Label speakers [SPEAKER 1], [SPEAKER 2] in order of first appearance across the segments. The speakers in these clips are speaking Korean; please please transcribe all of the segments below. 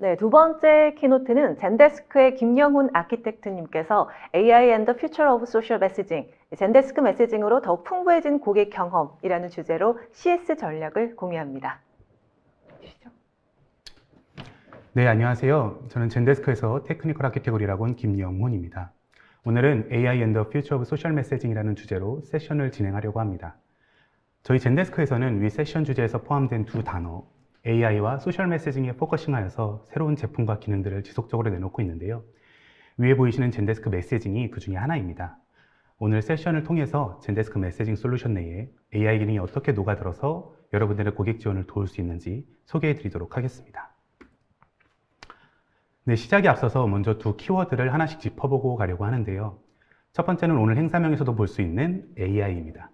[SPEAKER 1] 네, 두 번째 키노트는 젠데스크의 김영훈 아키텍트님께서 AI and the Future of Social Messaging, 젠데스크 메시징으로 더욱 풍부해진 고객 경험이라는 주제로 CS 전략을 공유합니다. 주시죠.
[SPEAKER 2] 네, 안녕하세요. 저는 젠데스크에서 테크니컬 아키테고리라고 온 김영훈입니다. 오늘은 AI and the Future of Social Messaging이라는 주제로 세션을 진행하려고 합니다. 저희 젠데스크에서는 위 세션 주제에서 포함된 두 단어, AI와 소셜 메시징에 포커싱하여서 새로운 제품과 기능들을 지속적으로 내놓고 있는데요. 위에 보이시는 젠데스크 메시징이 그 중에 하나입니다. 오늘 세션을 통해서 젠데스크 메시징 솔루션 내에 AI 기능이 어떻게 녹아들어서 여러분들의 고객 지원을 도울 수 있는지 소개해 드리도록 하겠습니다. 네, 시작에 앞서서 먼저 두 키워드를 하나씩 짚어보고 가려고 하는데요. 첫 번째는 오늘 행사명에서도 볼 수 있는 AI입니다.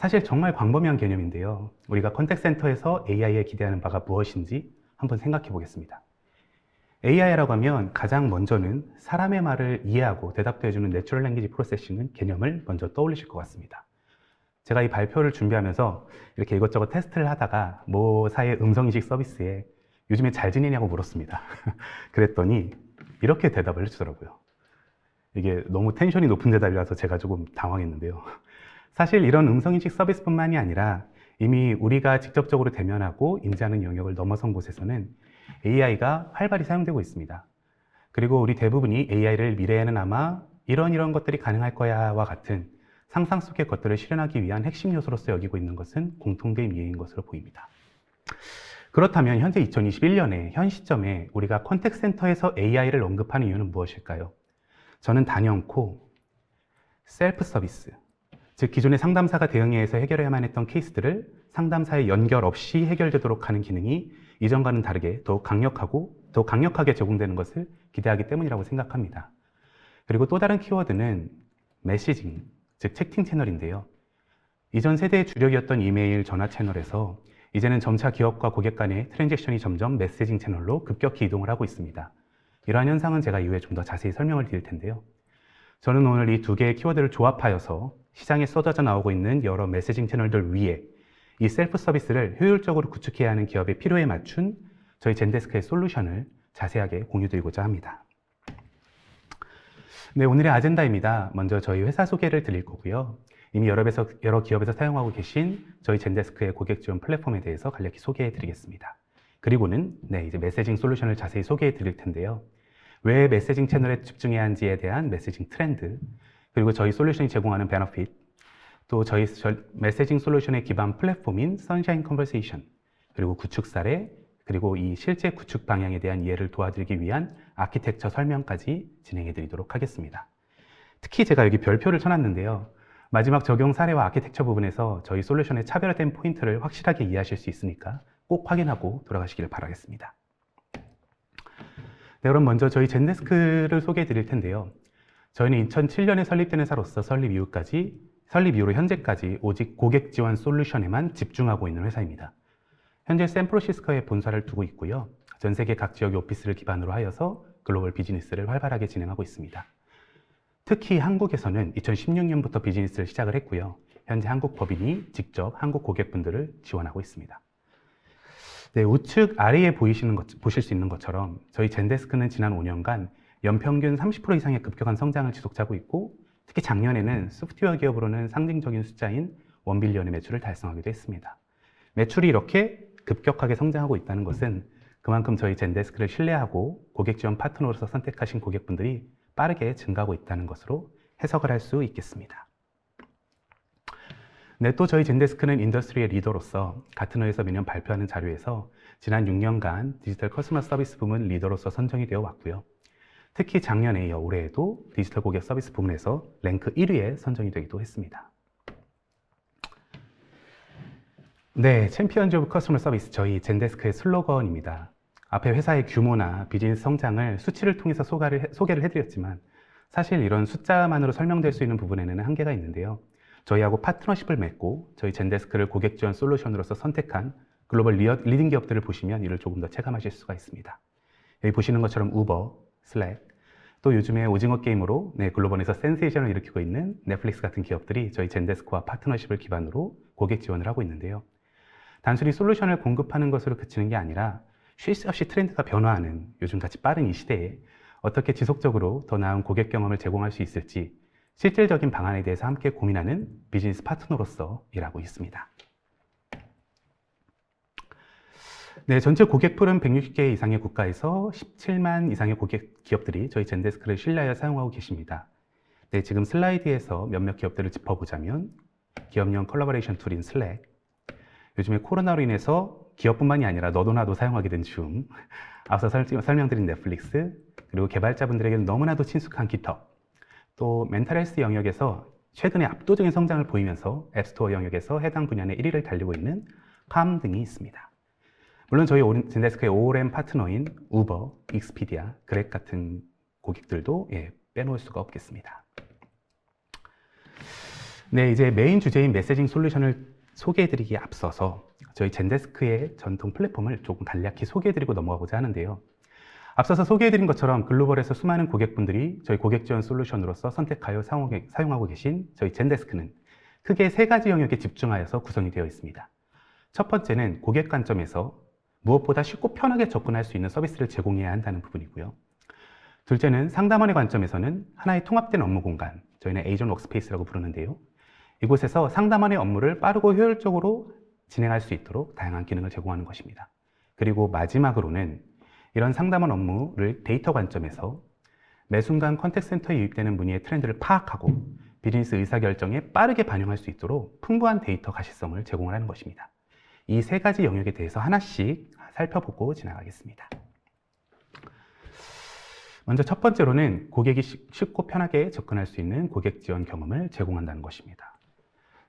[SPEAKER 2] 사실 정말 광범위한 개념인데요. 우리가 컨택센터에서 AI에 기대하는 바가 무엇인지 한번 생각해 보겠습니다. AI라고 하면 가장 먼저는 사람의 말을 이해하고 대답해주는 내추럴 랭귀지 프로세싱은 개념을 먼저 떠올리실 것 같습니다. 제가 이 발표를 준비하면서 이렇게 이것저것 테스트를 하다가 모사의 음성인식 서비스에 요즘에 잘 지내냐고 물었습니다. 그랬더니 이렇게 대답을 해주더라고요. 이게 너무 텐션이 높은 대답이라서 제가 조금 당황했는데요. 사실 이런 음성인식 서비스뿐만이 아니라 이미 우리가 직접적으로 대면하고 인지하는 영역을 넘어선 곳에서는 AI가 활발히 사용되고 있습니다. 그리고 우리 대부분이 AI를 미래에는 아마 이런 이런 것들이 가능할 거야와 같은 상상 속의 것들을 실현하기 위한 핵심 요소로서 여기고 있는 것은 공통된 이해인 것으로 보입니다. 그렇다면 현재 2021년에 현 시점에 우리가 컨택센터에서 AI를 언급하는 이유는 무엇일까요? 저는 단연코 셀프 서비스, 즉 기존의 상담사가 대응해서 해결해야만 했던 케이스들을 상담사의 연결 없이 해결되도록 하는 기능이 이전과는 다르게 더욱 강력하고 더 강력하게 제공되는 것을 기대하기 때문이라고 생각합니다. 그리고 또 다른 키워드는 메시징, 즉 채팅 채널인데요. 이전 세대의 주력이었던 이메일, 전화 채널에서 이제는 점차 기업과 고객 간의 트랜잭션이 점점 메시징 채널로 급격히 이동을 하고 있습니다. 이러한 현상은 제가 이후에 좀 더 자세히 설명을 드릴 텐데요. 저는 오늘 이 두 개의 키워드를 조합하여서 시장에 쏟아져 나오고 있는 여러 메시징 채널들 위에 이 셀프 서비스를 효율적으로 구축해야 하는 기업의 필요에 맞춘 저희 젠데스크의 솔루션을 자세하게 공유드리고자 합니다. 네, 오늘의 아젠다입니다. 먼저 저희 회사 소개를 드릴 거고요. 이미 여러, 여러 기업에서 사용하고 계신 저희 젠데스크의 고객 지원 플랫폼에 대해서 간략히 소개해 드리겠습니다. 그리고는 네, 이제 메시징 솔루션을 자세히 소개해 드릴 텐데요. 왜 메시징 채널에 집중해야 하는지에 대한 메시징 트렌드, 그리고 저희 솔루션이 제공하는 베너핏, 또 저희 메시징 솔루션의 기반 플랫폼인 선샤인 컨버세이션, 그리고 구축 사례, 그리고 이 실제 구축 방향에 대한 이해를 도와드리기 위한 아키텍처 설명까지 진행해 드리도록 하겠습니다. 특히 제가 여기 별표를 쳐놨는데요. 마지막 적용 사례와 아키텍처 부분에서 저희 솔루션의 차별화된 포인트를 확실하게 이해하실 수 있으니까 꼭 확인하고 돌아가시길 바라겠습니다. 네, 그럼 먼저 저희 젠데스크를 소개해 드릴 텐데요. 저희는 2007년에 설립된 회사로서 설립 이후까지, 설립 이후로 현재까지 오직 고객 지원 솔루션에만 집중하고 있는 회사입니다. 현재 샌프란시스코에 본사를 두고 있고요. 전 세계 각 지역의 오피스를 기반으로 하여서 글로벌 비즈니스를 활발하게 진행하고 있습니다. 특히 한국에서는 2016년부터 비즈니스를 시작을 했고요. 현재 한국 법인이 직접 한국 고객분들을 지원하고 있습니다. 네, 우측 아래에 보이시는 것, 보실 수 있는 것처럼 저희 젠데스크는 지난 5년간 연평균 30% 이상의 급격한 성장을 지속하고 있고 특히 작년에는 소프트웨어 기업으로는 상징적인 숫자인 1빌리언의 매출을 달성하기도 했습니다. 매출이 이렇게 급격하게 성장하고 있다는 것은 그만큼 저희 젠데스크를 신뢰하고 고객 지원 파트너로서 선택하신 고객분들이 빠르게 증가하고 있다는 것으로 해석을 할 수 있겠습니다. 네, 또 저희 젠데스크는 인더스트리의 리더로서 같은 회에서 매년 발표하는 자료에서 지난 6년간 디지털 커스터머 서비스 부문 리더로서 선정이 되어 왔고요. 특히 작년에 이어 올해에도 디지털 고객 서비스 부문에서 랭크 1위에 선정이 되기도 했습니다. 네, 챔피언즈 오브 커스터머 서비스 저희 젠데스크의 슬로건입니다. 앞에 회사의 규모나 비즈니스 성장을 수치를 통해서 소개를, 해드렸지만 사실 이런 숫자만으로 설명될 수 있는 부분에는 한계가 있는데요. 저희하고 파트너십을 맺고 저희 젠데스크를 고객 지원 솔루션으로서 선택한 글로벌 리딩 기업들을 보시면 이를 조금 더 체감하실 수가 있습니다. 여기 보시는 것처럼 우버, 슬랙, 또 요즘에 오징어 게임으로 네, 글로벌에서 센세이션을 일으키고 있는 넷플릭스 같은 기업들이 저희 젠데스크와 파트너십을 기반으로 고객 지원을 하고 있는데요. 단순히 솔루션을 공급하는 것으로 그치는 게 아니라 쉴 새 없이 트렌드가 변화하는 요즘같이 빠른 이 시대에 어떻게 지속적으로 더 나은 고객 경험을 제공할 수 있을지 실질적인 방안에 대해서 함께 고민하는 비즈니스 파트너로서 일하고 있습니다. 네, 전체 고객 풀은 160개 이상의 국가에서 17만 이상의 고객 기업들이 저희 젠데스크를 신뢰하여 사용하고 계십니다. 네, 지금 슬라이드에서 몇몇 기업들을 짚어보자면 기업용 컬러버레이션 툴인 슬랙, 요즘에 코로나로 인해서 기업뿐만이 아니라 너도 나도 사용하게 된 줌, 앞서 설- 설명드린 넷플릭스, 그리고 개발자분들에게는 너무나도 친숙한 깃허브, 또 멘탈 헬스 영역에서 최근에 압도적인 성장을 보이면서 앱스토어 영역에서 해당 분야 내 1위를 달리고 있는 팜 등이 있습니다. 물론 저희 젠데스크의 ORM 파트너인 우버, 익스피디아, 그렉 같은 고객들도 예, 빼놓을 수가 없겠습니다. 네, 이제 메인 주제인 메시징 솔루션을 소개해드리기에 앞서서 저희 젠데스크의 전통 플랫폼을 조금 간략히 소개해드리고 넘어가고자 하는데요. 앞서서 소개해드린 것처럼 글로벌에서 수많은 고객분들이 저희 고객 지원 솔루션으로서 선택하여 사용하고 계신 저희 젠데스크는 크게 세 가지 영역에 집중하여서 구성이 되어 있습니다. 첫 번째는 고객 관점에서 무엇보다 쉽고 편하게 접근할 수 있는 서비스를 제공해야 한다는 부분이고요. 둘째는 상담원의 관점에서는 하나의 통합된 업무 공간, 저희는 에이전 워크스페이스라고 부르는데요. 이곳에서 상담원의 업무를 빠르고 효율적으로 진행할 수 있도록 다양한 기능을 제공하는 것입니다. 그리고 마지막으로는 이런 상담원 업무를 데이터 관점에서 매 순간 컨택센터에 유입되는 문의의 트렌드를 파악하고 비즈니스 의사결정에 빠르게 반영할 수 있도록 풍부한 데이터 가시성을 제공을 하는 것입니다. 이 세 가지 영역에 대해서 하나씩 살펴보고 지나가겠습니다. 먼저 첫 번째로는 고객이 쉽- 쉽고 편하게 접근할 수 있는 고객 지원 경험을 제공한다는 것입니다.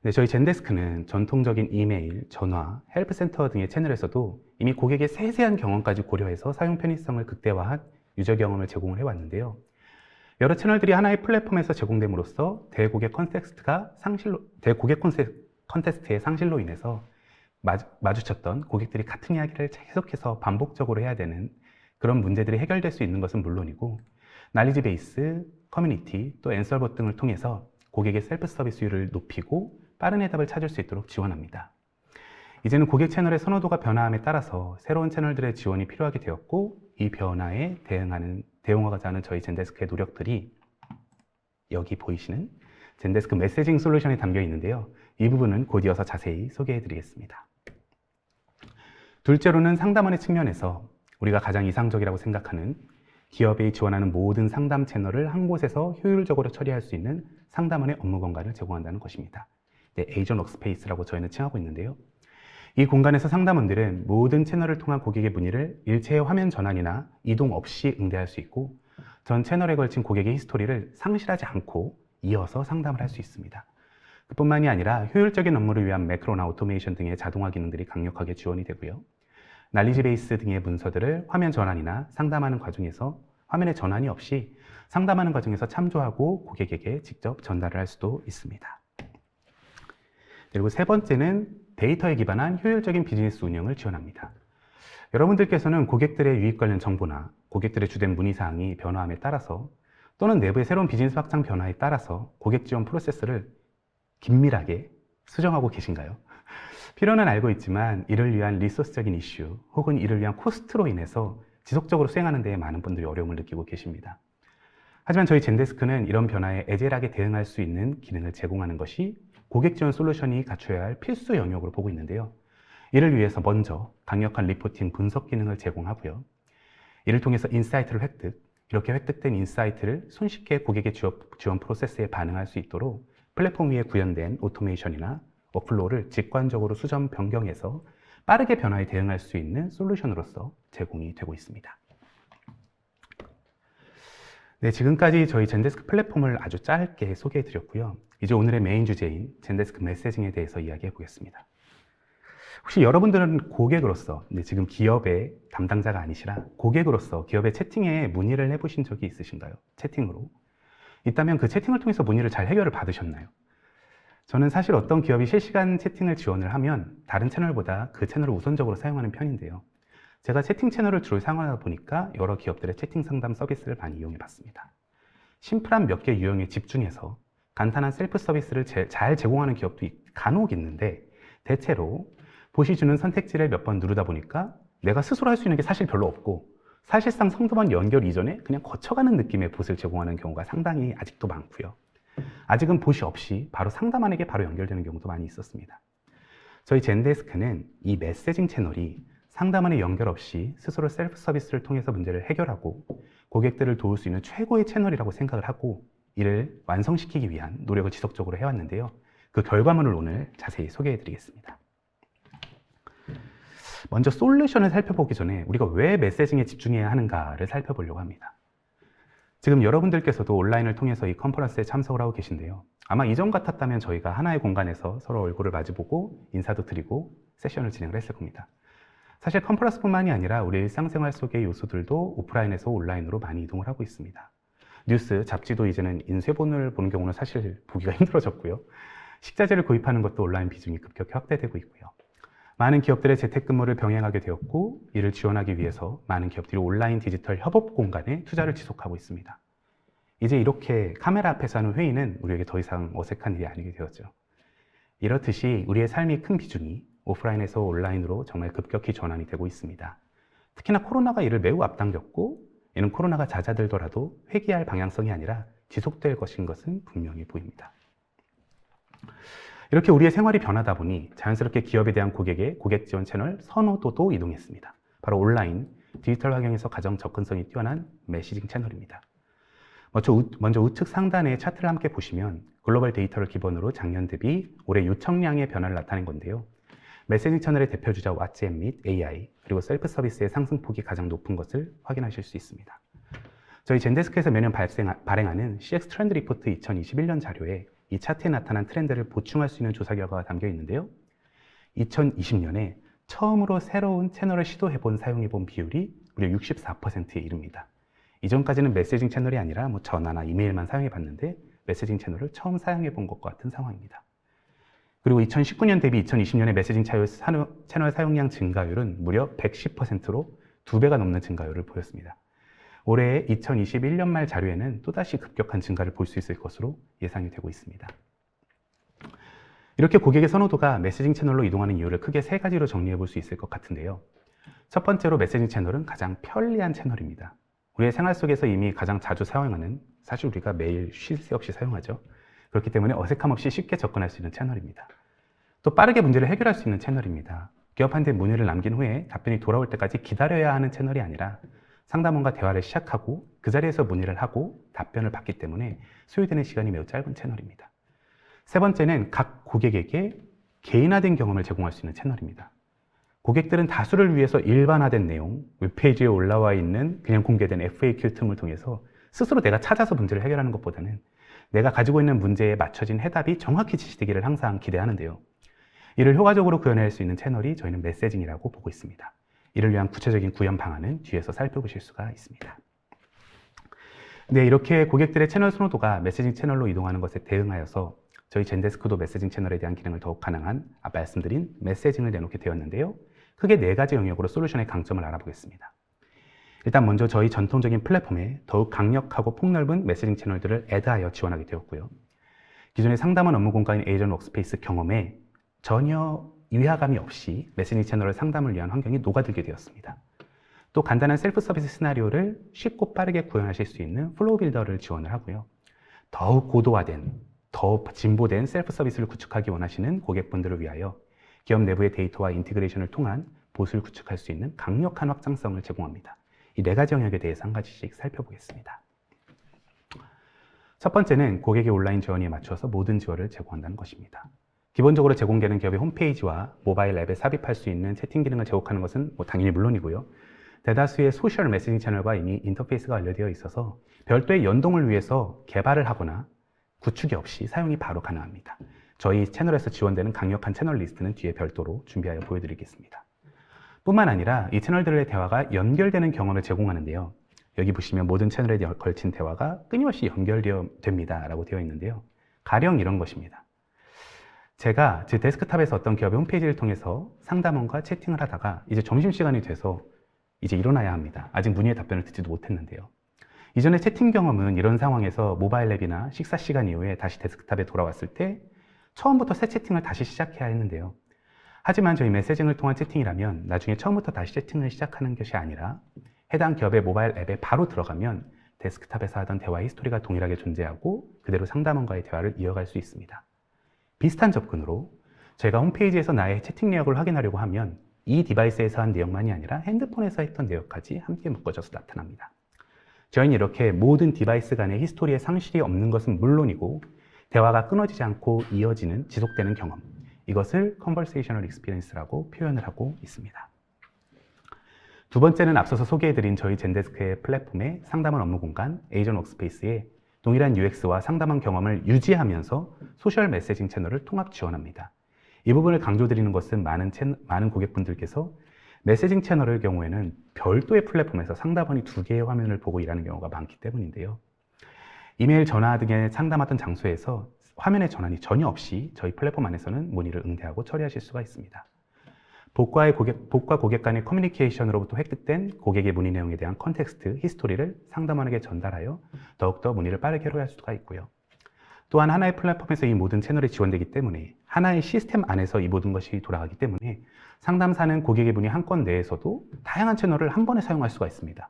[SPEAKER 2] 네, 저희 젠데스크는 전통적인 이메일, 전화, 헬프센터 등의 채널에서도 이미 고객의 세세한 경험까지 고려해서 사용 편의성을 극대화한 유저 경험을 제공을 해왔는데요. 여러 채널들이 하나의 플랫폼에서 제공됨으로써 대고객 컨텍스트가 상실로, 대고객 컨텍스트의 상실로 인해서 마주, 마주쳤던 고객들이 같은 이야기를 계속해서 반복적으로 해야 되는 그런 문제들이 해결될 수 있는 것은 물론이고 날리지 베이스, 커뮤니티, 또 앤서버 등을 통해서 고객의 셀프 서비스율을 높이고 빠른 해답을 찾을 수 있도록 지원합니다. 이제는 고객 채널의 선호도가 변화함에 따라서 새로운 채널들의 지원이 필요하게 되었고 이 변화에 대응하는 대응하고자 하는 저희 젠데스크의 노력들이 여기 보이시는 젠데스크 메시징 솔루션에 담겨 있는데요. 이 부분은 곧 이어서 자세히 소개해 드리겠습니다. 둘째로는 상담원의 측면에서 우리가 가장 이상적이라고 생각하는 기업이 지원하는 모든 상담 채널을 한 곳에서 효율적으로 처리할 수 있는 상담원의 업무 공간을 제공한다는 것입니다. 네, 에이전 워크스페이스라고 저희는 칭하고 있는데요. 이 공간에서 상담원들은 모든 채널을 통한 고객의 문의를 일체의 화면 전환이나 이동 없이 응대할 수 있고 전 채널에 걸친 고객의 히스토리를 상실하지 않고 이어서 상담을 할 수 있습니다. 그뿐만이 아니라 효율적인 업무를 위한 매크로나 오토메이션 등의 자동화 기능들이 강력하게 지원이 되고요. 날리지 베이스 등의 문서들을 화면 전환이나 상담하는 과정에서 화면에 전환이 없이 상담하는 과정에서 참조하고 고객에게 직접 전달을 할 수도 있습니다. 그리고 세 번째는 데이터에 기반한 효율적인 비즈니스 운영을 지원합니다. 여러분들께서는 고객들의 유입 관련 정보나 고객들의 주된 문의 사항이 변화함에 따라서 또는 내부의 새로운 비즈니스 확장 변화에 따라서 고객 지원 프로세스를 긴밀하게 수정하고 계신가요? 필요는 알고 있지만 이를 위한 리소스적인 이슈 혹은 이를 위한 코스트로 인해서 지속적으로 수행하는 데 많은 분들이 어려움을 느끼고 계십니다. 하지만 저희 젠데스크는 이런 변화에 애절하게 대응할 수 있는 기능을 제공하는 것이 고객 지원 솔루션이 갖춰야 할 필수 영역으로 보고 있는데요. 이를 위해서 먼저 강력한 리포팅 분석 기능을 제공하고요. 이를 통해서 인사이트를 획득, 이렇게 획득된 인사이트를 손쉽게 고객의 지원 프로세스에 반응할 수 있도록 플랫폼 위에 구현된 오토메이션이나 워플로우를 직관적으로 수정 변경해서 빠르게 변화에 대응할 수 있는 솔루션으로서 제공이 되고 있습니다. 네, 지금까지 저희 젠데스크 플랫폼을 아주 짧게 소개해 드렸고요. 이제 오늘의 메인 주제인 젠데스크 메시징에 대해서 이야기해 보겠습니다. 혹시 여러분들은 고객으로서, 근데 지금 기업의 담당자가 아니시라 고객으로서 기업의 채팅에 문의를 해보신 적이 있으신가요? 채팅으로. 있다면 그 채팅을 통해서 문의를 잘 해결을 받으셨나요? 저는 사실 어떤 기업이 실시간 채팅을 지원을 하면 다른 채널보다 그 채널을 우선적으로 사용하는 편인데요. 제가 채팅 채널을 주로 사용하다 보니까 여러 기업들의 채팅 상담 서비스를 많이 이용해 봤습니다. 심플한 몇 개 유형에 집중해서 간단한 셀프 서비스를 제- 잘 제공하는 기업도 있- 간혹 있는데 대체로 보시 주는 선택지를 몇 번 누르다 보니까 내가 스스로 할 수 있는 게 사실 별로 없고 사실상 성도만 연결 이전에 그냥 거쳐가는 느낌의 봇을 제공하는 경우가 상당히 아직도 많고요. 아직은 봇이 없이 바로 상담원에게 바로 연결되는 경우도 많이 있었습니다. 저희 젠데스크는 이 메시징 채널이 상담원의 연결 없이 스스로 셀프 서비스를 통해서 문제를 해결하고 고객들을 도울 수 있는 최고의 채널이라고 생각을 하고 이를 완성시키기 위한 노력을 지속적으로 해왔는데요. 그 결과물을 오늘 자세히 소개해 드리겠습니다. 먼저 솔루션을 살펴보기 전에 우리가 왜 메시징에 집중해야 하는가를 살펴보려고 합니다. 지금 여러분들께서도 온라인을 통해서 이 컨퍼런스에 참석을 하고 계신데요. 아마 이전 같았다면 저희가 하나의 공간에서 서로 얼굴을 마주보고 인사도 드리고 세션을 진행을 했을 겁니다. 사실 컨퍼런스뿐만이 아니라 우리 일상생활 속의 요소들도 오프라인에서 온라인으로 많이 이동을 하고 있습니다. 뉴스, 잡지도 이제는 인쇄본을 보는 경우는 사실 보기가 힘들어졌고요. 식자재를 구입하는 것도 온라인 비중이 급격히 확대되고 있고요. 많은 기업들의 재택근무를 병행하게 되었고 이를 지원하기 위해서 많은 기업들이 온라인 디지털 협업 공간에 투자를 지속하고 있습니다. 이제 이렇게 카메라 앞에서 하는 회의는 우리에게 더 이상 어색한 일이 아니게 되었죠. 이렇듯이 우리의 삶이 큰 비중이 오프라인에서 온라인으로 정말 급격히 전환이 되고 있습니다. 특히나 코로나가 이를 매우 앞당겼고 이는 코로나가 잦아들더라도 회귀할 방향성이 아니라 지속될 것인 것은 분명히 보입니다. 이렇게 우리의 생활이 변하다 보니 자연스럽게 기업에 대한 고객의 고객 지원 채널 선호도도 이동했습니다. 바로 온라인, 디지털 환경에서 가장 접근성이 뛰어난 메시징 채널입니다. 먼저, 우, 우측 상단의 차트를 함께 보시면 글로벌 데이터를 기본으로 작년 대비 올해 요청량의 변화를 나타낸 건데요. 메시징 채널의 대표 주자 왓츠앱 및 AI 그리고 셀프 서비스의 상승폭이 가장 높은 것을 확인하실 수 있습니다. 저희 젠데스크에서 매년 발생, 발행하는 CX 트렌드 리포트 2021년 자료에 이 차트에 나타난 트렌드를 보충할 수 있는 조사 결과가 담겨 있는데요. 2020년에 처음으로 새로운 채널을 시도해 본 사용해 본 비율이 무려 64%에 이릅니다. 이전까지는 메시징 채널이 아니라 뭐 전화나 이메일만 사용해 봤는데 메시징 채널을 처음 사용해 본 것과 같은 상황입니다. 그리고 2019년 대비 2020년의 메시징 채널 사용량 증가율은 무려 110%로 두 배가 넘는 증가율을 보였습니다. 올해 2021년 말 자료에는 또다시 급격한 증가를 볼 수 있을 것으로 예상이 되고 있습니다. 이렇게 고객의 선호도가 메시징 채널로 이동하는 이유를 크게 세 가지로 정리해 볼 수 있을 것 같은데요. 첫 번째로 메시징 채널은 가장 편리한 채널입니다. 우리의 생활 속에서 이미 가장 자주 사용하는, 사실 우리가 매일 쉴 새 없이 사용하죠. 그렇기 때문에 어색함 없이 쉽게 접근할 수 있는 채널입니다. 또 빠르게 문제를 해결할 수 있는 채널입니다. 기업한테 문의를 남긴 후에 답변이 돌아올 때까지 기다려야 하는 채널이 아니라 상담원과 대화를 시작하고 그 자리에서 문의를 하고 답변을 받기 때문에 소요되는 시간이 매우 짧은 채널입니다. 세 번째는 각 고객에게 개인화된 경험을 제공할 수 있는 채널입니다. 고객들은 다수를 위해서 일반화된 내용, 웹페이지에 올라와 있는 그냥 공개된 FAQ 틈을 통해서 스스로 내가 찾아서 문제를 해결하는 것보다는 내가 가지고 있는 문제에 맞춰진 해답이 정확히 지시되기를 항상 기대하는데요. 이를 효과적으로 구현할 수 있는 채널이 저희는 메시징이라고 보고 있습니다. 이를 위한 구체적인 구현 방안은 뒤에서 살펴보실 수가 있습니다. 네, 이렇게 고객들의 채널 선호도가 메시징 채널로 이동하는 것에 대응하여서 저희 젠데스크도 메시징 채널에 대한 기능을 더욱 가능한 아까 말씀드린 메시징을 내놓게 되었는데요. 크게 네 가지 영역으로 솔루션의 강점을 알아보겠습니다. 일단 먼저 저희 전통적인 플랫폼에 더욱 강력하고 폭넓은 메시징 채널들을 애드하여 지원하게 되었고요. 기존의 상담원 업무 공간인 에이전 워크스페이스 경험에 전혀 위화감이 없이 메시징 채널을 상담을 위한 환경이 녹아들게 되었습니다. 또 간단한 셀프 서비스 시나리오를 쉽고 빠르게 구현하실 수 있는 플로우 빌더를 지원을 하고요. 더욱 고도화된, 더 진보된 셀프 서비스를 구축하기 원하시는 고객분들을 위하여 기업 내부의 데이터와 인티그레이션을 통한 보수를 구축할 수 있는 강력한 확장성을 제공합니다. 이 네 가지 영역에 대해서 한 가지씩 살펴보겠습니다. 첫 번째는 고객의 온라인 지원에 맞춰서 모든 지원을 제공한다는 것입니다. 기본적으로 제공되는 기업의 홈페이지와 모바일 앱에 삽입할 수 있는 채팅 기능을 제공하는 것은 뭐 당연히 물론이고요. 대다수의 소셜 메시징 채널과 이미 인터페이스가 완료되어 있어서 별도의 연동을 위해서 개발을 하거나 구축이 없이 사용이 바로 가능합니다. 저희 채널에서 지원되는 강력한 채널 리스트는 뒤에 별도로 준비하여 보여드리겠습니다. 뿐만 아니라 이 채널들의 대화가 연결되는 경험을 제공하는데요. 여기 보시면 모든 채널에 걸친 대화가 끊임없이 연결되어 됩니다. 라고 되어 있는데요. 가령 이런 것입니다. 제가 제 데스크탑에서 어떤 기업의 홈페이지를 통해서 상담원과 채팅을 하다가 이제 점심시간이 돼서 이제 일어나야 합니다. 아직 문의의 답변을 듣지도 못했는데요. 이전에 채팅 경험은 이런 상황에서 모바일 앱이나 식사 시간 이후에 다시 데스크탑에 돌아왔을 때 처음부터 새 채팅을 다시 시작해야 했는데요. 하지만 저희 메시징을 통한 채팅이라면 나중에 처음부터 다시 채팅을 시작하는 것이 아니라 해당 기업의 모바일 앱에 바로 들어가면 데스크탑에서 하던 대화 히스토리가 동일하게 존재하고 그대로 상담원과의 대화를 이어갈 수 있습니다. 비슷한 접근으로 제가 홈페이지에서 나의 채팅 내역을 확인하려고 하면 이 디바이스에서 한 내용만이 아니라 핸드폰에서 했던 내역까지 함께 묶어져서 나타납니다. 저희는 이렇게 모든 디바이스 간의 히스토리에 상실이 없는 것은 물론이고 대화가 끊어지지 않고 이어지는 지속되는 경험 이것을 conversational experience라고 표현을 하고 있습니다. 두 번째는 앞서서 소개해드린 저희 젠데스크의 플랫폼의 상담원 업무 공간 에이전 워크스페이스에 동일한 UX와 상담원 경험을 유지하면서 소셜 메시징 채널을 통합 지원합니다. 이 부분을 강조드리는 것은 많은, 채, 많은 고객분들께서 메시징 채널의 경우에는 별도의 플랫폼에서 상담원이 두 개의 화면을 보고 일하는 경우가 많기 때문인데요. 이메일, 전화 등의 상담하던 장소에서 화면의 전환이 전혀 없이 저희 플랫폼 안에서는 문의를 응대하고 처리하실 수가 있습니다. 복과의 고객, 복과 고객 간의 커뮤니케이션으로부터 획득된 고객의 문의 내용에 대한 컨텍스트, 히스토리를 상담원에게 전달하여 더욱더 문의를 빠르게 해결할 수가 있고요. 또한 하나의 플랫폼에서 이 모든 채널이 지원되기 때문에 하나의 시스템 안에서 이 모든 것이 돌아가기 때문에 상담사는 고객의 문의 한 건 내에서도 다양한 채널을 한 번에 사용할 수가 있습니다.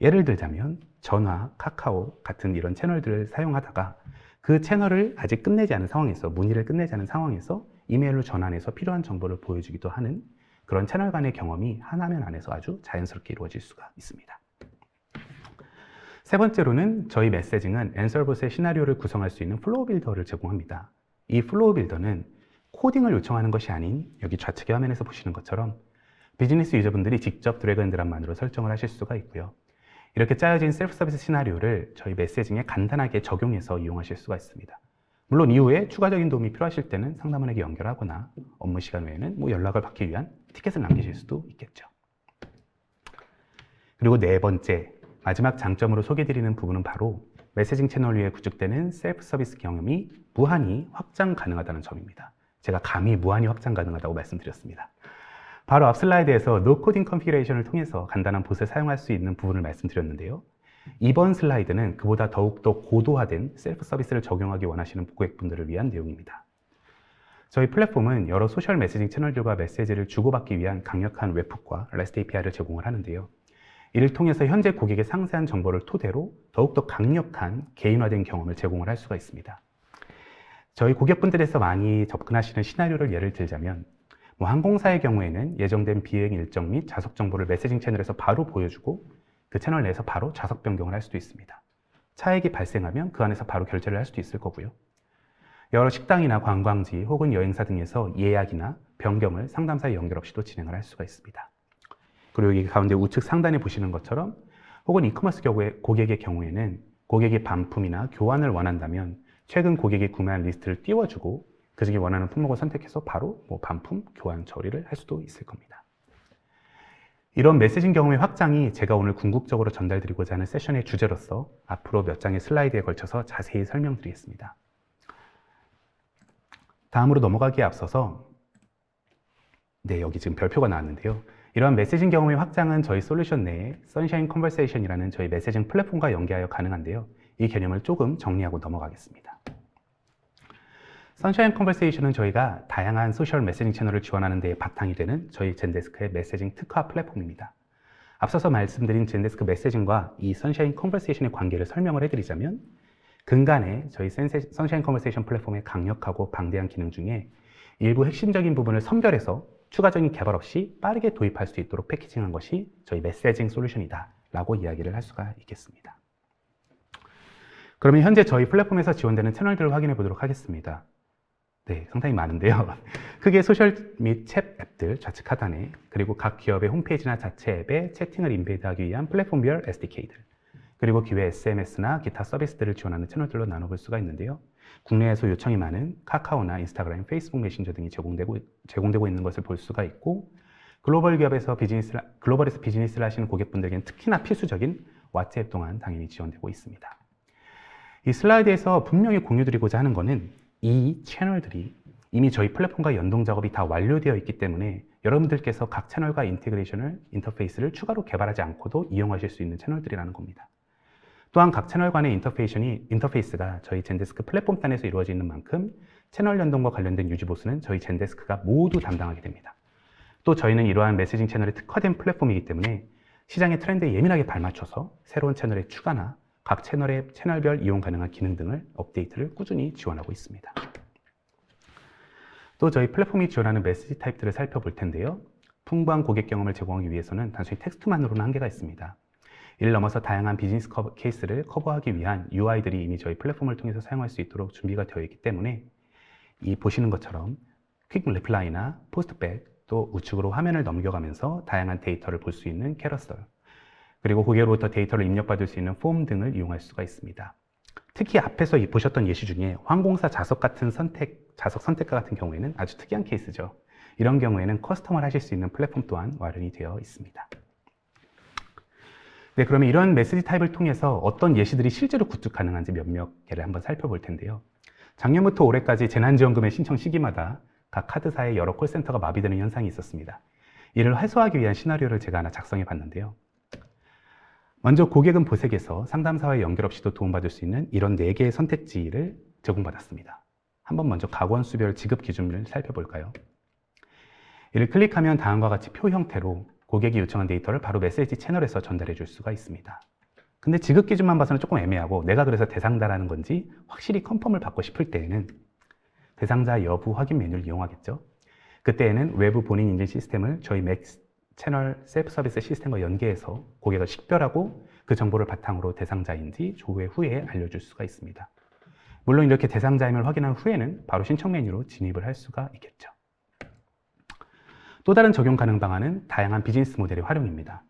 [SPEAKER 2] 예를 들자면 전화, 카카오 같은 이런 채널들을 사용하다가 그 채널을 아직 끝내지 않은 상황에서 문의를 끝내지 않은 상황에서 이메일로 전환해서 필요한 정보를 보여주기도 하는 그런 채널 간의 경험이 한 화면 안에서 아주 자연스럽게 이루어질 수가 있습니다. 세 번째로는 저희 메시징은 앤서버스의 시나리오를 구성할 수 있는 플로우 빌더를 제공합니다. 이 플로우 빌더는 코딩을 요청하는 것이 아닌 여기 좌측의 화면에서 보시는 것처럼 비즈니스 유저분들이 직접 드래그 앤 드랍만으로 설정을 하실 수가 있고요. 이렇게 짜여진 셀프 서비스 시나리오를 저희 메시징에 간단하게 적용해서 이용하실 수가 있습니다. 물론 이후에 추가적인 도움이 필요하실 때는 상담원에게 연결하거나 업무 시간 외에는 뭐 연락을 받기 위한 티켓을 남기실 수도 있겠죠. 그리고 네 번째, 마지막 장점으로 소개드리는 부분은 바로 메시징 채널 위에 구축되는 셀프 서비스 경험이 무한히 확장 가능하다는 점입니다. 제가 감히 무한히 확장 가능하다고 말씀드렸습니다. 바로 앞 슬라이드에서 노코딩 컨피그레이션을 통해서 간단한 봇을 사용할 수 있는 부분을 말씀드렸는데요. 이번 슬라이드는 그보다 더욱더 고도화된 셀프 서비스를 적용하기 원하시는 고객분들을 위한 내용입니다. 저희 플랫폼은 여러 소셜 메시징 채널들과 메시지를 주고받기 위한 강력한 웹훅과 REST API를 제공을 하는데요. 이를 통해서 현재 고객의 상세한 정보를 토대로 더욱더 강력한 개인화된 경험을 제공을 할 수가 있습니다. 저희 고객분들에서 많이 접근하시는 시나리오를 예를 들자면 뭐 항공사의 경우에는 예정된 비행 일정 및 좌석 정보를 메시징 채널에서 바로 보여주고 그 채널 내에서 바로 좌석 변경을 할 수도 있습니다. 차액이 발생하면 그 안에서 바로 결제를 할 수도 있을 거고요. 여러 식당이나 관광지 혹은 여행사 등에서 예약이나 변경을 상담사에 연결 없이도 진행을 할 수가 있습니다. 그리고 여기 가운데 우측 상단에 보시는 것처럼 혹은 이커머스 경우에, 고객의 경우에는 고객이 반품이나 교환을 원한다면 최근 고객이 구매한 리스트를 띄워주고 그 중에 원하는 품목을 선택해서 바로 뭐 반품, 교환 처리를 할 수도 있을 겁니다. 이런 메시징 경험의 확장이 제가 오늘 궁극적으로 전달드리고자 하는 세션의 주제로서 앞으로 몇 장의 슬라이드에 걸쳐서 자세히 설명드리겠습니다. 다음으로 넘어가기에 앞서서 네, 여기 지금 별표가 나왔는데요. 이러한 메시징 경험의 확장은 저희 솔루션 내에 선샤인 컨버세이션이라는 저희 메시징 플랫폼과 연계하여 가능한데요. 이 개념을 조금 정리하고 넘어가겠습니다. 선샤인 컨버세이션은 저희가 다양한 소셜 메시징 채널을 지원하는 데에 바탕이 되는 저희 젠데스크의 메시징 특화 플랫폼입니다. 앞서서 말씀드린 젠데스크 메시징과 이 선샤인 컨버세이션의 관계를 설명을 해드리자면 근간에 저희 선샤인 컨버세이션 플랫폼의 강력하고 방대한 기능 중에 일부 핵심적인 부분을 선별해서 추가적인 개발 없이 빠르게 도입할 수 있도록 패키징한 것이 저희 메시징 솔루션이다 라고 이야기를 할 수가 있겠습니다. 그러면 현재 저희 플랫폼에서 지원되는 채널들을 확인해 보도록 하겠습니다. 네, 상당히 많은데요. 크게 소셜 및 챗 앱들 좌측 하단에 그리고 각 기업의 홈페이지나 자체 앱에 채팅을 인베이드하기 위한 플랫폼별 SDK들 그리고 기회 SMS나 기타 서비스들을 지원하는 채널들로 나눠볼 수가 있는데요. 국내에서 요청이 많은 카카오나 인스타그램, 페이스북 메신저 등이 제공되고, 제공되고 있는 것을 볼 수가 있고 글로벌 기업에서 비즈니스 글로벌에서 비즈니스를 하시는 고객분들에게는 특히나 필수적인 왓츠앱 동안 당연히 지원되고 있습니다. 이 슬라이드에서 분명히 공유드리고자 하는 것은 이 채널들이 이미 저희 플랫폼과 연동 작업이 다 완료되어 있기 때문에 여러분들께서 각 채널과 인테그레이션을 인터페이스를 추가로 개발하지 않고도 이용하실 수 있는 채널들이라는 겁니다. 또한 각 채널 간의 인터페이션이, 인터페이스가 저희 젠데스크 플랫폼 단에서 이루어지는 만큼 채널 연동과 관련된 유지 보수는 저희 젠데스크가 모두 담당하게 됩니다. 또 저희는 이러한 메시징 채널에 특화된 플랫폼이기 때문에 시장의 트렌드에 예민하게 발맞춰서 새로운 채널의 추가나 각 채널의 채널별 이용 가능한 기능 등을 업데이트를 꾸준히 지원하고 있습니다. 또 저희 플랫폼이 지원하는 메시지 타입들을 살펴볼 텐데요. 풍부한 고객 경험을 제공하기 위해서는 단순히 텍스트만으로는 한계가 있습니다. 이를 넘어서 다양한 비즈니스 커버, 케이스를 커버하기 위한 UI들이 이미 저희 플랫폼을 통해서 사용할 수 있도록 준비가 되어 있기 때문에 이 보시는 것처럼 퀵 리플라이나 포스트백 또 우측으로 화면을 넘겨가면서 다양한 데이터를 볼 수 있는 캐러셀 그리고 고객으로부터 데이터를 입력받을 수 있는 폼 등을 이용할 수가 있습니다. 특히 앞에서 이 보셨던 예시 중에 항공사 좌석 같은 선택, 좌석 선택과 같은 경우에는 아주 특이한 케이스죠. 이런 경우에는 커스텀을 하실 수 있는 플랫폼 또한 마련이 되어 있습니다. 네, 그러면 이런 메시지 타입을 통해서 어떤 예시들이 실제로 구축 가능한지 몇몇 개를 한번 살펴볼 텐데요. 작년부터 올해까지 재난지원금의 신청 시기마다 각 카드사의 여러 콜센터가 마비되는 현상이 있었습니다. 이를 해소하기 위한 시나리오를 제가 하나 작성해 봤는데요. 먼저 고객은 보색에서 상담사와의 연결 없이도 도움받을 수 있는 이런 4개의 선택지를 제공받았습니다. 한번 먼저 가원수별 지급 기준을 살펴볼까요? 이를 클릭하면 다음과 같이 표 형태로 고객이 요청한 데이터를 바로 메시지 채널에서 전달해 줄 수가 있습니다. 근데 지급 기준만 봐서는 조금 애매하고 내가 그래서 대상자라는 건지 확실히 컨펌을 받고 싶을 때에는 대상자 여부 확인 메뉴를 이용하겠죠. 그때에는 외부 본인 인증 시스템을 저희 맥 채널 셀프 서비스 시스템과 연계해서 고객을 식별하고 그 정보를 바탕으로 대상자인지 조회 후에 알려줄 수가 있습니다. 물론 이렇게 대상자임을 확인한 후에는 바로 신청 메뉴로 진입을 할 수가 있겠죠. 또 다른 적용 가능 방안은 다양한 비즈니스 모델의 활용입니다.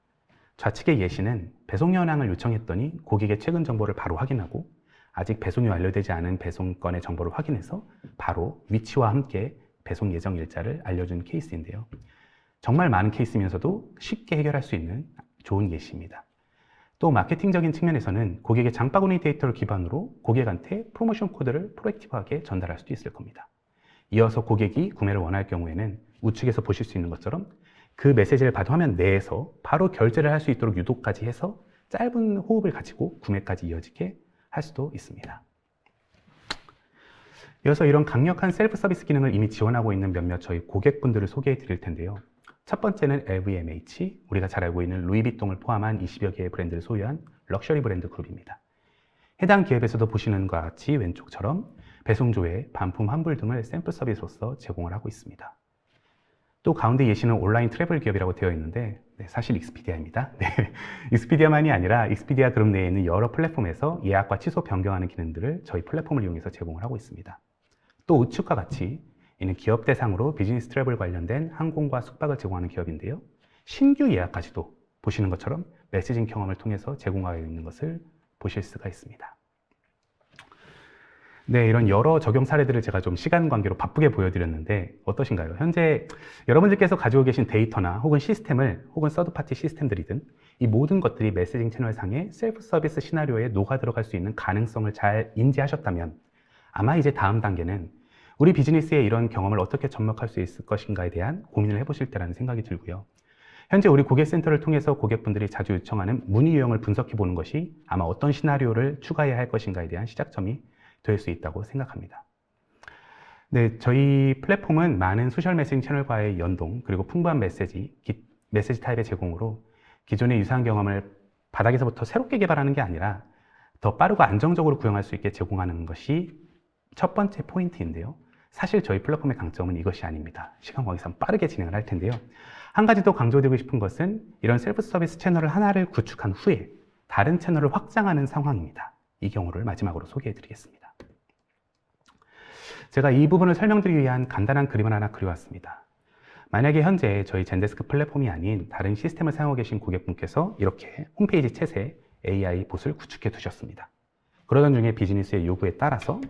[SPEAKER 2] 좌측의 예시는 배송 현황을 요청했더니 고객의 최근 정보를 바로 확인하고 아직 배송이 완료되지 않은 배송 건의 정보를 확인해서 바로 위치와 함께 배송 예정 일자를 알려준 케이스인데요. 정말 많은 케이스면서도 쉽게 해결할 수 있는 좋은 예시입니다. 또 마케팅적인 측면에서는 고객의 장바구니 데이터를 기반으로 고객한테 프로모션 코드를 프로액티브하게 전달할 수도 있을 겁니다. 이어서 고객이 구매를 원할 경우에는 우측에서 보실 수 있는 것처럼 그 메시지를 받은 화면 내에서 바로 결제를 할 수 있도록 유도까지 해서 짧은 호흡을 가지고 구매까지 이어지게 할 수도 있습니다. 이어서 이런 강력한 셀프 서비스 기능을 이미 지원하고 있는 몇몇 저희 고객분들을 소개해 드릴 텐데요. 첫 번째는 LVMH, 우리가 잘 알고 있는 루이비통을 포함한 20여 개의 브랜드를 소유한 럭셔리 브랜드 그룹입니다. 해당 기업에서도 보시는 것과 같이 왼쪽처럼 배송 조회, 반품 환불 등을 샘플 서비스로서 제공을 하고 있습니다. 또 가운데 예시는 온라인 트래블 기업이라고 되어 있는데 네, 사실 익스피디아입니다. 네, 익스피디아만이 아니라 익스피디아 그룹 내에 있는 여러 플랫폼에서 예약과 취소 변경하는 기능들을 저희 플랫폼을 이용해서 제공을 하고 있습니다. 또 우측과 같이 이는 기업 대상으로 비즈니스 트래블 관련된 항공과 숙박을 제공하는 기업인데요. 신규 예약까지도 보시는 것처럼 메시징 경험을 통해서 제공하고 있는 것을 보실 수가 있습니다. 네, 이런 여러 적용 사례들을 제가 좀 시간 관계로 바쁘게 보여드렸는데 어떠신가요? 현재 여러분들께서 가지고 계신 데이터나 혹은 시스템을 혹은 서드파티 시스템들이든 이 모든 것들이 메시징 채널 상의 셀프 서비스 시나리오에 녹아 들어갈 수 있는 가능성을 잘 인지하셨다면 아마 이제 다음 단계는 우리 비즈니스에 이런 경험을 어떻게 접목할 수 있을 것인가에 대한 고민을 해보실 때라는 생각이 들고요. 현재 우리 고객센터를 통해서 고객분들이 자주 요청하는 문의 유형을 분석해 보는 것이 아마 어떤 시나리오를 추가해야 할 것인가에 대한 시작점이 될 수 있다고 생각합니다. 네, 저희 플랫폼은 많은 소셜 메시징 채널과의 연동 그리고 풍부한 메시지, 기, 메시지 타입의 제공으로 기존의 유사한 경험을 바닥에서부터 새롭게 개발하는 게 아니라 더 빠르고 안정적으로 구형할 수 있게 제공하는 것이 첫 번째 포인트인데요. 사실 저희 플랫폼의 강점은 이것이 아닙니다. 시간 관계상 빠르게 진행을 할 텐데요. 한 가지 더 강조드리고 싶은 것은 이런 셀프 서비스 채널을 하나를 구축한 후에 다른 채널을 확장하는 상황입니다. 이 경우를 마지막으로 소개해 드리겠습니다. 제가 이 부분을 설명드리기 위한 간단한 그림을 하나 그려왔습니다. 만약에 현재 저희 젠데스크 플랫폼이 아닌 다른 시스템을 사용하고 계신 고객분께서 이렇게 홈페이지 챗에 AI 봇을 구축해 두셨습니다. 그러던 중에 비즈니스의 요구에 따라서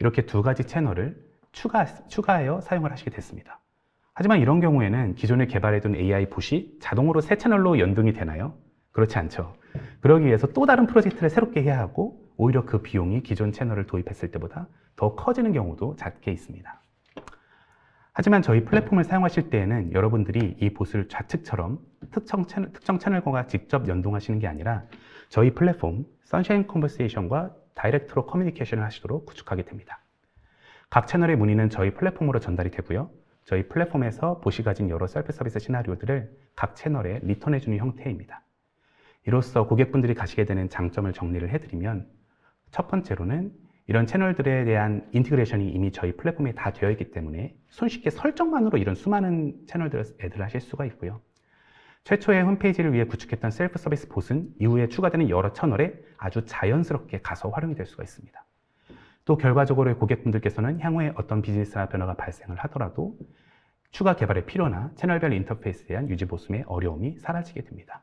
[SPEAKER 2] 이렇게 두 가지 채널을 추가, 추가하여 사용을 하시게 됐습니다. 하지만 이런 경우에는 기존에 개발해둔 AI 봇이 자동으로 새 채널로 연동이 되나요? 그렇지 않죠. 그러기 위해서 또 다른 프로젝트를 새롭게 해야 하고 오히려 그 비용이 기존 채널을 도입했을 때보다 더 커지는 경우도 잦게 있습니다. 하지만 저희 플랫폼을 사용하실 때에는 여러분들이 이 봇을 좌측처럼 특정 채널, 특정 채널과 직접 연동하시는 게 아니라 저희 플랫폼 선샤인 컨버세이션과 다이렉트로 커뮤니케이션을 하시도록 구축하게 됩니다. 각 채널의 문의는 저희 플랫폼으로 전달이 되고요. 저희 플랫폼에서 보시 가진 여러 셀프 서비스 시나리오들을 각 채널에 리턴해주는 형태입니다. 이로써 고객분들이 가시게 되는 장점을 정리를 해드리면 첫 번째로는 이런 채널들에 대한 인티그레이션이 이미 저희 플랫폼에 다 되어 있기 때문에 손쉽게 설정만으로 이런 수많은 채널들을 애들 하실 수가 있고요. 최초의 홈페이지를 위해 구축했던 셀프 서비스 봇은 이후에 추가되는 여러 채널에 아주 자연스럽게 가서 활용이 될 수가 있습니다. 또 결과적으로 고객분들께서는 향후에 어떤 비즈니스나 변화가 발생을 하더라도 추가 개발의 필요나 채널별 인터페이스에 대한 유지 보수의 어려움이 사라지게 됩니다.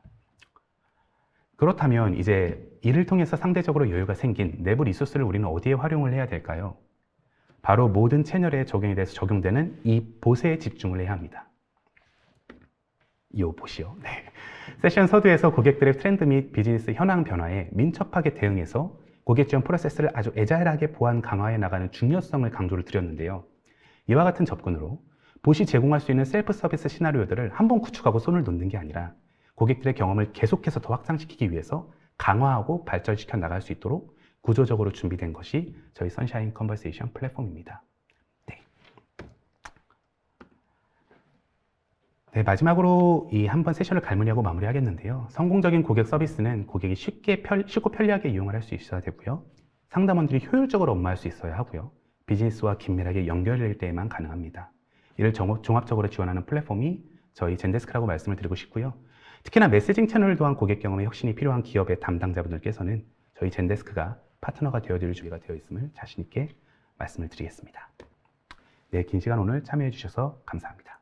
[SPEAKER 2] 그렇다면 이제 이를 통해서 상대적으로 여유가 생긴 내부 리소스를 우리는 어디에 활용을 해야 될까요? 바로 모든 채널에 적용이 돼서 적용되는 이 봇에 집중을 해야 합니다. 요 봇이요. 네. 세션 서두에서 고객들의 트렌드 및 비즈니스 현황 변화에 민첩하게 대응해서 고객 지원 프로세스를 아주 애자일하게 보완 강화해 나가는 중요성을 강조를 드렸는데요. 이와 같은 접근으로 봇이 제공할 수 있는 셀프 서비스 시나리오들을 한 번 구축하고 손을 놓는 게 아니라 고객들의 경험을 계속해서 더 확장시키기 위해서 강화하고 발전시켜 나갈 수 있도록 구조적으로 준비된 것이 저희 선샤인 컨버세이션 플랫폼입니다. 네. 네, 마지막으로 이 한 번 세션을 갈무리하고 마무리하겠는데요. 성공적인 고객 서비스는 고객이 쉽게 편, 쉽고 편리하게 이용을 할 수 있어야 되고요. 상담원들이 효율적으로 업무할 수 있어야 하고요. 비즈니스와 긴밀하게 연결될 때에만 가능합니다. 이를 정- 종합적으로 지원하는 플랫폼이 저희 젠데스크라고 말씀을 드리고 싶고요. 특히나 메시징 채널을 통한 고객 경험에 혁신이 필요한 기업의 담당자분들께서는 저희 젠데스크가 파트너가 되어드릴 준비가 되어 있음을 자신 있게 말씀을 드리겠습니다. 네, 긴 시간 오늘 참여해 주셔서 감사합니다.